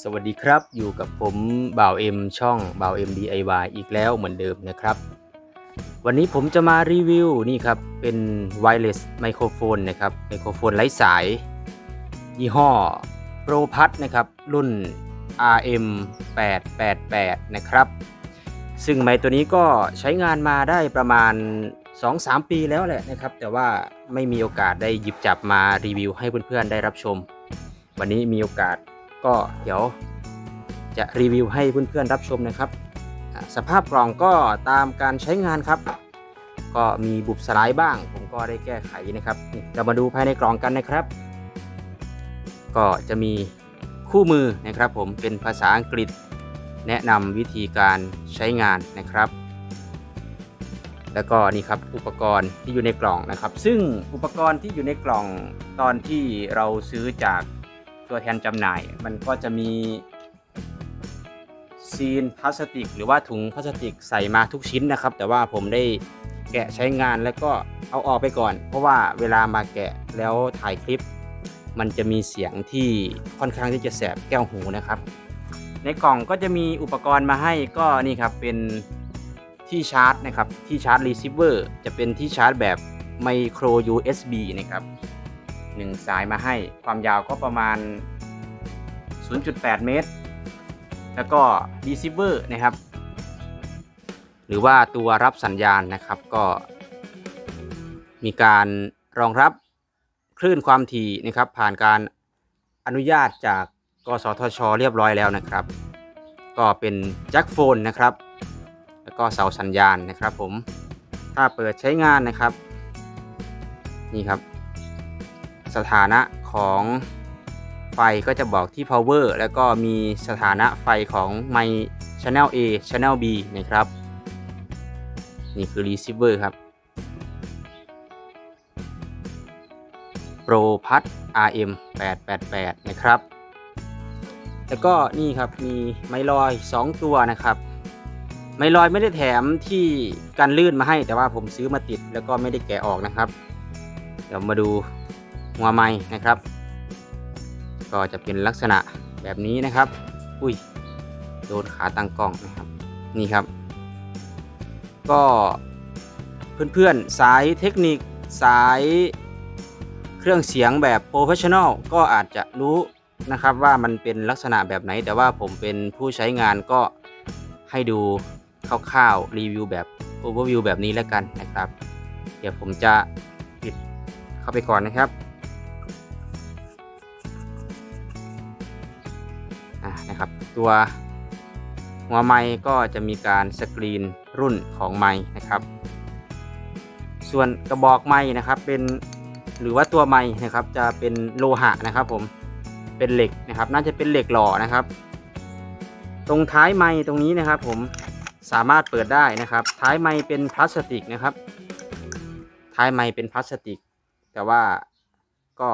สวัสดีครับอยู่กับผมบ่าวเอ็มช่องบ่าวเอ็ม DIY อีกแล้วเหมือนเดิมนะครับ วันนี้ผมจะมารีวิวนี่ครับ เป็นไวเลสไมโครโฟนนะครับไมโครโฟนไร้สาย ยี่ห้อโปรพัทนะครับ รุ่น RM 888นะครับ ซึ่งไมค์ตัวนี้ก็ใช้งานมาได้ประมาณ 2-3 ปีแล้วแหละนะครับ แต่ว่าไม่มีโอกาสได้หยิบจับมารีวิวให้เพื่อนๆได้รับชม วันนี้มีโอกาส ก็เดี๋ยวจะรีวิวให้เพื่อนๆรับชมนะครับ สภาพกล่องก็ตามการใช้งานครับ ก็มีบุบสไลด์บ้าง ผมก็ได้แก้ไขนะครับ เรามาดูภายในกล่องกันนะครับ ก็จะมีคู่มือนะครับ ผมเป็นภาษาอังกฤษ แนะนำวิธีการใช้งานนะครับ แล้วก็นี่ครับอุปกรณ์ที่อยู่ในกล่องนะครับ ซึ่งอุปกรณ์ที่อยู่ในกล่องตอนที่เราซื้อจาก ตัวแทนจำหน่าย มันก็จะมีซีนพลาสติก หรือว่าถุงพลาสติกใส่มาทุกชิ้นนะครับ แต่ว่าผมได้แกะใช้งานแล้วก็เอาออกไปก่อน เพราะว่าเวลามาแกะแล้วถ่ายคลิป มันจะมีเสียงที่ค่อนข้างที่จะแสบแก้วหูนะครับ ในกล่องก็จะมีอุปกรณ์มาให้ก็นี่ครับเป็นที่ชาร์จนะครับที่ชาร์จรีเซิเวอร์จะเป็นที่ชาร์จแบบไมโคร USB นะครับหนึ่งสายมาให้ความยาวก็ประมาณ 0.8 เมตร แล้วก็รีเซิเวอร์นะครับ หรือว่าตัวรับสัญญาณนะครับก็ มีการรองรับคลื่นความถี่นะครับ ผ่านการอนุญาตจากกสทช เรียบร้อยแล้วนะครับ ก็เป็นแจ็คโฟนนะครับ แล้วก็เสาสัญญาณนะครับผมถ้าเปิดใช้งานนะครับ นี่ครับ สถานะของ ไฟก็จะบอกที่ power แล้วก็มีสถานะไฟของไม channel A channel B นะครับ นี่คือ receiver ครับ Pro p a d RM 888 นะครับ แล้วก็นี่ครับมีไมลอย 2 ตัวนะครับ ไมลอยไม่ได้แถมที่กันลื่นมาให้แต่ว่าผมซื้อมาติดแล้วก็ไม่ได้แกะออกนะครับ เดี๋ยวมาดูหัวไม้นะครับ ก็จะเป็นลักษณะแบบนี้นะครับ อุ้ยโดนขาตั้งกล้องนะครับ นี่ครับ ก็เพื่อนๆ สายเทคนิคสายเครื่องเสียงแบบโปรเฟชชั่นอลก็อาจจะรู้นะครับว่ามันเป็นลักษณะแบบไหน แต่ว่าผมเป็นผู้ใช้งานก็ให้ดูคร่าวๆรีวิวแบบโอเวอร์วิวแบบนี้แล้วกันนะครับ เดี๋ยวผมจะปิดเข้าไปก่อนนะครับ ตัวหัวไม้ก็จะมีการสกรีนรุ่นของไม้นะครับ ส่วนกระบอกไม้นะครับเป็นหรือว่าตัวไม้นะครับจะเป็นโลหะนะครับผมเป็นเหล็กนะครับ น่าจะเป็นเหล็กหล่อนะครับ ตรงท้ายไม้ตรงนี้นะครับ ผมสามารถเปิดได้นะครับ ท้ายไม้เป็นพลาสติกนะครับ ท้ายไม้เป็นพลาสติก แต่ว่าก็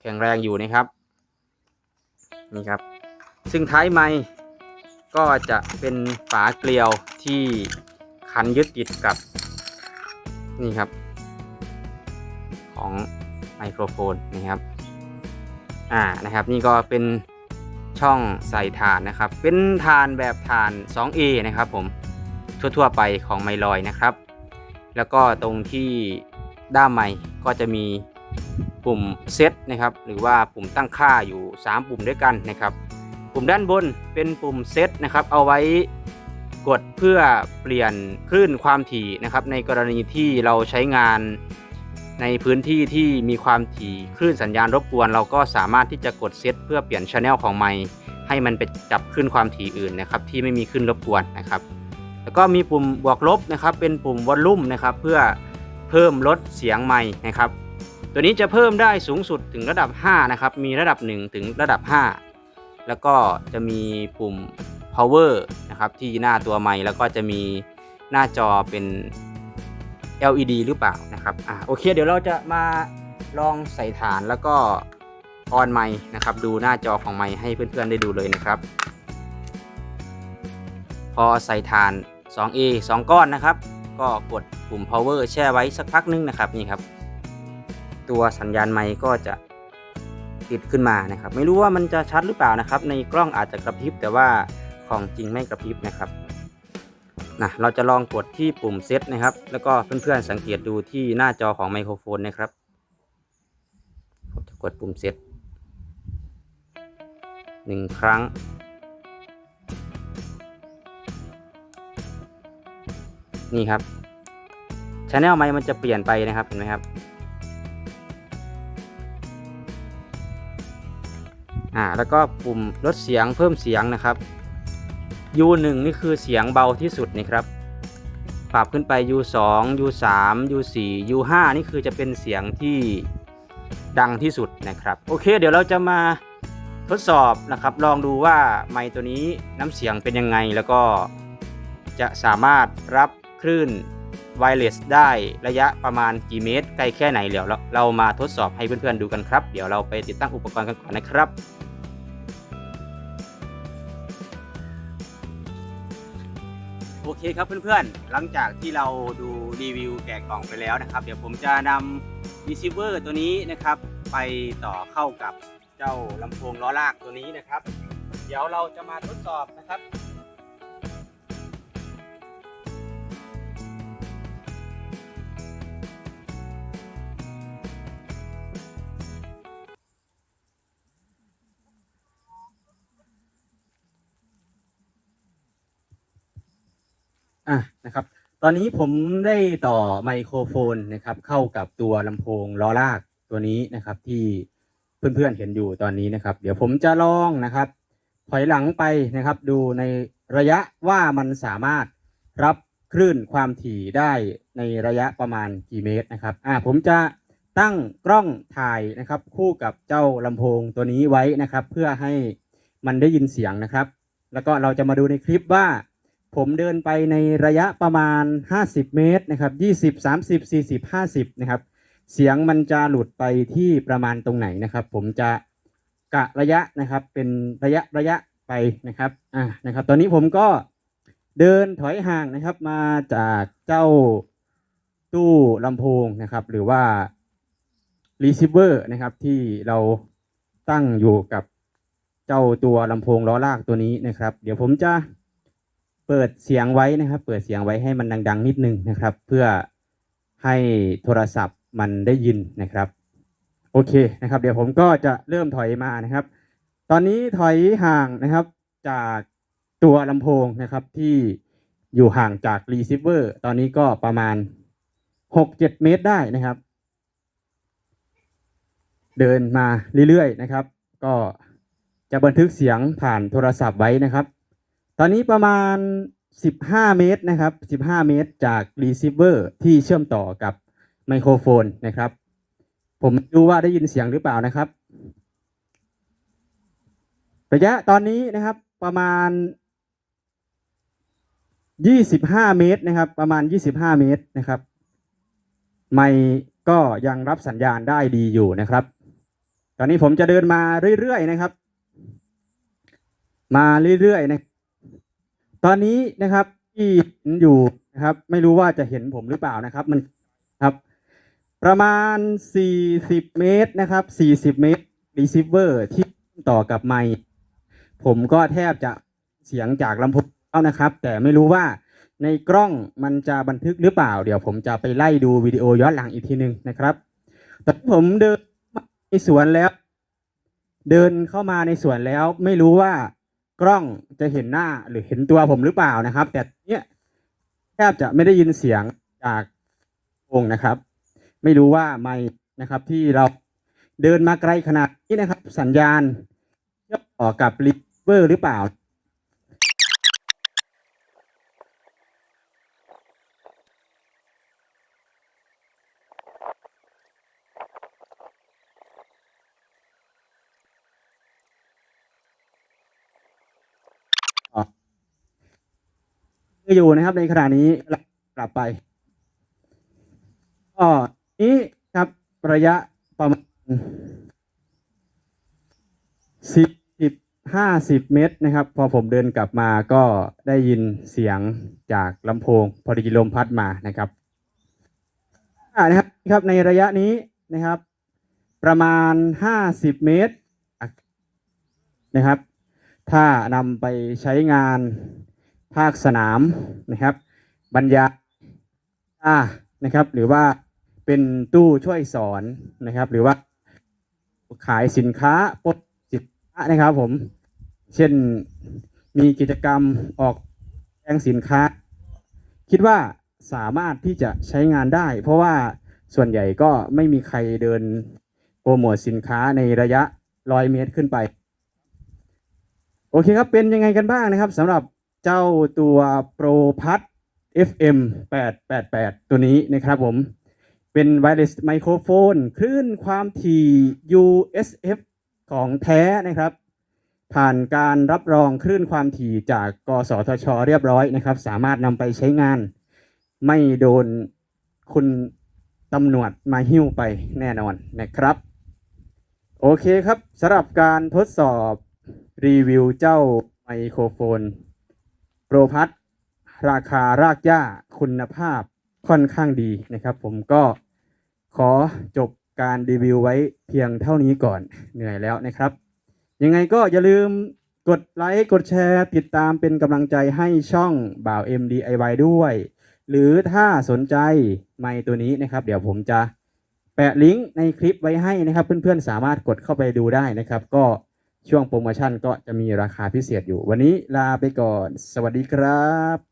แข็งแรงอยู่นะครับนี่ครับ ซึ่งท้ายไม้ก็จะเป็นฝาเกลียวที่คันยึดติดกับนี่ครับ ของไมโครโฟนนะครับอ่านะครับ นี่ก็เป็นช่องใส่ฐานนะครับ เป็นฐานแบบฐาน 2A นะครับผมทั่วๆไปของไมลอยนะครับ แล้วก็ตรงที่ด้ามไมค์ก็จะมีปุ่มเซตนะครับ หรือว่าปุ่มตั้งค่าอยู่ 3 ปุ่มด้วยกันนะครับ ปุ่มด้านบนเป็นปุ่มเซตนะครับ เอาไว้กดเพื่อเปลี่ยนคลื่นความถี่นะครับ ในกรณีที่เราใช้งานในพื้นที่ที่มีความถี่คลื่นสัญญาณรบกวน เราก็สามารถที่จะกดเซตเพื่อเปลี่ยนช anel ของไมค์ให้มันไปจับคลื่นความถี่อื่นนะครับ ที่ไม่มีคลื่นรบกวนนะครับ แล้วก็มีปุ่มบวกลบนะครับ เป็นปุ่มวอลลุ่มนะครับ เพื่อเพิ่มลดเสียงไมค์นะครับ ตัวนี้จะเพิ่มได้สูงสุดถึงระดับ 5 นะครับ มีระดับ 1 ถึงระดับ 5 แล้วก็จะมีปุ่ม power นะครับที่หน้าตัวไมค์แล้วก็จะมีหน้าจอเป็น LED หรือเปล่านะครับอ่าโอเค เดี๋ยวเราจะมาลองใส่ฐานแล้วก็ออนไมค์นะครับ ดูหน้าจอของไมค์ให้เพื่อนๆได้ดูเลยนะครับ พอใส่ฐาน 2A 2 ก้อนนะครับ ก็กดปุ่ม power แช่ไว้สักพักนึงนะครับนี่ครับ ตัวสัญญาณไมค์ก็จะ ติดขึ้นมานะครับ ไม่รู้ว่ามันจะชัดหรือเปล่านะครับ ในกล้องอาจจะกระพริบแต่ว่าของจริงไม่กระพริบนะครับนะเราจะลองกดที่ปุ่มเซตนะครับ แล้วก็เพื่อนๆสังเกตดูที่หน้าจอของไมโครโฟนนะครับผมจะกดปุ่มเซตหนึ่งครั้งนี่ครับชแนลไมค์มันจะเปลี่ยนไปนะครับเห็นไหมครับ อ่าแล้วก็ปุ่มลดเสียงเพิ่มเสียงนะครับ U1 นี่คือเสียงเบาที่สุดนะครับ ปรับขึ้นไป U2 U3 U4 U5 นี่คือจะเป็นเสียงที่ดังที่สุดนะครับ โอเค เดี๋ยวเราจะมาทดสอบนะครับ ลองดูว่าไมค์ตัวนี้น้ำเสียงเป็นยังไง แล้วก็จะสามารถรับคลื่นไวเลสได้ระยะประมาณกี่เมตร ไกลแค่ไหนเดี๋ยวเรามาทดสอบให้เพื่อนๆดูกันครับ เดี๋ยวเราไปติดตั้งอุปกรณ์กันก่อนนะครับ เคครับเพื่อนๆ หลังจากที่เราดูรีวิวแกะกล่องไปแล้วนะครับ เดี๋ยวผมจะนำรีเซิเวอร์ตัวนี้นะครับ ไปต่อเข้ากับเจ้าลำโพงล้อลากตัวนี้นะครับ เดี๋ยวเราจะมาทดสอบนะครับ อะนะครับ ตอนนี้ผมได้ต่อไมโครโฟนนะครับ เข้ากับตัวลำโพงล้อลากตัวนี้นะครับ ที่เพื่อนๆเห็นอยู่ตอนนี้นะครับ เดี๋ยวผมจะลองนะครับ ถอยหลังไปนะครับ ดูในระยะว่ามันสามารถรับคลื่นความถี่ได้ในระยะประมาณกี่เมตรนะครับ อ่า ผมจะตั้งกล้องถ่ายนะครับ คู่กับเจ้าลำโพงตัวนี้ไว้นะครับ เพื่อให้มันได้ยินเสียงนะครับ แล้วก็เราจะมาดูในคลิปว่า ผมเดินไปในระยะประมาณ 50 เมตรนะครับ 20 30 40 50 นะครับ เสียงมันจะหลุดไปที่ประมาณตรงไหนนะครับ ผมจะกะระยะนะครับเป็นระยะระยะไปนะครับอ่านะครับ ตอนนี้ผมก็เดินถอยห่างนะครับมาจากเจ้าตู้ลำโพงนะครับ หรือว่า receiver นะครับที่เราตั้งอยู่กับเจ้าตัวลำโพงล้อลากตัวนี้นะครับ เดี๋ยวผมจะ เปิดเสียงไว้นะครับ เปิดเสียงไว้ให้มันดัง ๆ นิดนึงนะครับ เพื่อให้โทรศัพท์มันได้ยินนะครับ โอเคนะครับ เดี๋ยวผมก็จะเริ่มถอยมานะครับ ตอนนี้ถอยห่างนะครับจากตัวลำโพงนะครับที่อยู่ห่างจากรีเซิเวอร์ตอนนี้ก็ประมาณ6-7เมตรได้นะครับ เดินมาเรื่อยๆนะครับ ก็จะบันทึกเสียงผ่านโทรศัพท์ไว้นะครับ ตอนนี้ประมาณ 15 เมตรนะครับ 15 เมตรจากรีเซิเวอร์ที่เชื่อมต่อกับไมโครโฟนนะครับ ผมดูว่าได้ยินเสียงหรือเปล่านะครับ ระยะตอนนี้นะครับประมาณ 25 เมตรนะครับ ประมาณ 25 เมตรนะครับ ไม่ก็ยังรับสัญญาณได้ดีอยู่นะครับ ตอนนี้ผมจะเดินมาเรื่อยๆนะครับ มาเรื่อยๆนะ ตอนนี้นะครับที่เห็นอยู่นะครับ ไม่รู้ว่าจะเห็นผมหรือเปล่านะครับ มันครับ ประมาณ 40 เมตรนะครับ 40 เมตรรีเซิเวอร์ที่ต่อกับไมค์ผมก็แทบจะเสียงจากลำโพงแล้วนะครับ แต่ไม่รู้ว่าในกล้องมันจะบันทึกหรือเปล่า เดี๋ยวผมจะไปไล่ดูวิดีโอย้อนหลังอีกทีหนึ่งนะครับตอนผมเดินในสวนแล้ว เดินเข้ามาในสวนแล้ว ไม่รู้ว่า กล้องจะเห็นหน้าหรือเห็นตัวผมหรือเปล่านะครับ แต่เนี้ยแทบจะไม่ได้ยินเสียงจากวงนะครับ ไม่รู้ว่าไม่นะครับที่เราเดินมาไกลขนาดนี้นะครับ สัญญาณเชื่อมต่อกับริเวอร์หรือเปล่า อยู่นะครับ ในขณะนี้กลับไปก็นี้ครับระยะประมาณสิบสิบห้าสิบเมตรนะครับ พอผมเดินกลับมาก็ได้ยินเสียงจากลำโพง พอดีลมพัดมานะครับอ่านะครับครับในระยะนี้นะครับ ประมาณห้าสิบเมตรนะครับ ถ้านำไปใช้งาน ภาคสนามนะครับ บรรยายอ่านะครับ หรือว่าเป็นตู้ช่วยสอนนะครับ หรือว่าขายสินค้าปลดสินค้านะครับผม เช่นมีกิจกรรมออกแสดงสินค้า คิดว่าสามารถที่จะใช้งานได้ เพราะว่าส่วนใหญ่ก็ไม่มีใครเดินโปรโมทสินค้าในระยะร้อยเมตรขึ้นไป โอเคครับเป็นยังไงกันบ้างนะครับสำหรับ เจ้าตัวโปรพัด FM 888 ตัวนี้นะครับผม เป็น wireless microphone คลื่นความถี่ USF ของแท้นะครับ ผ่านการรับรองคลื่นความถี่จากกสทช เรียบร้อยนะครับ สามารถนำไปใช้งาน ไม่โดนคุณตำรวจมาหิ้วไปแน่นอนนะครับ โอเคครับสำหรับการทดสอบรีวิวเจ้าไมโครโฟน โปรพัทราคารากหญ้าคุณภาพค่อนข้างดีนะครับ ผมก็ขอจบการรีวิวไว้เพียงเท่านี้ก่อนเหนื่อยแล้วนะครับ ยังไงก็อย่าลืมกดไลค์กดแชร์ ติดตามเป็นกำลังใจให้ช่องบ่าว MDIY ด้วย หรือถ้าสนใจไมค์ตัวนี้นะครับ เดี๋ยวผมจะแปะลิงก์ในคลิปไว้ให้นะครับ เพื่อนๆสามารถกดเข้าไปดูได้นะครับ ก็ ช่วงโปรโมชั่นก็จะมีราคาพิเศษอยู่ วันนี้ลาไปก่อน สวัสดีครับ